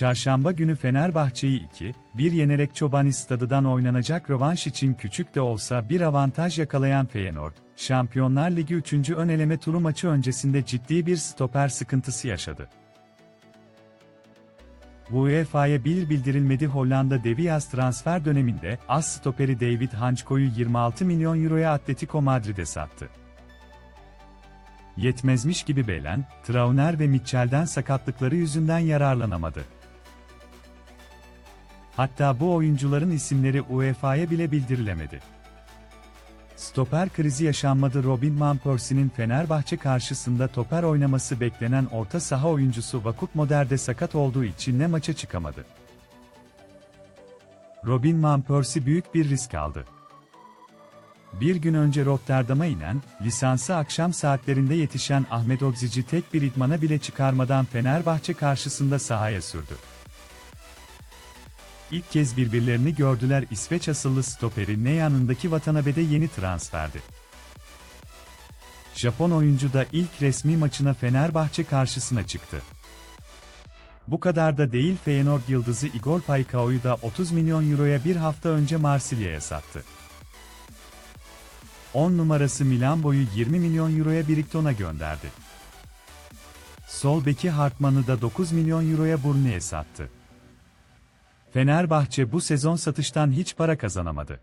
Çarşamba günü Fenerbahçe'yi 2-1 yenerek Çobani Stadı'dan oynanacak rövanş için küçük de olsa bir avantaj yakalayan Feyenoord, Şampiyonlar Ligi 3. ön eleme turu maçı öncesinde ciddi bir stoper sıkıntısı yaşadı. UEFA'ya bir bildirilmedi Hollanda devi yaz transfer döneminde as stoperi David Hanchko'yu 26 milyon euroya Atletico Madrid'e sattı. Yetmezmiş gibi Belen, Trauner ve Mitchell'den sakatlıkları yüzünden yararlanamadı. Hatta bu oyuncuların isimleri UEFA'ya bile bildirilemedi. Stoper krizi yaşanmadı Robin Van Persie'nin Fenerbahçe karşısında toper oynaması beklenen orta saha oyuncusu Vakup Moder'de sakat olduğu için ne maça çıkamadı. Robin Van Persie büyük bir risk aldı. Bir gün önce Rotterdam'a inen, lisansı akşam saatlerinde yetişen Ahmet Odzici tek bir idmana bile çıkarmadan Fenerbahçe karşısında sahaya sürdü. İlk kez birbirlerini gördüler İsveç asıllı stoperi ne yanındaki Watanabe'de yeni transferdi. Japon oyuncu da ilk resmi maçına Fenerbahçe karşısına çıktı. Bu kadar da değil Feyenoord yıldızı Igor Paikao'yu da 30 milyon euroya bir hafta önce Marsilya'ya sattı. 10 numarası Milan boyu 20 milyon euroya Birikton'a gönderdi. Sol beki Hartman'ı da 9 milyon euroya Burni'ye sattı. Fenerbahçe bu sezon satıştan hiç para kazanamadı.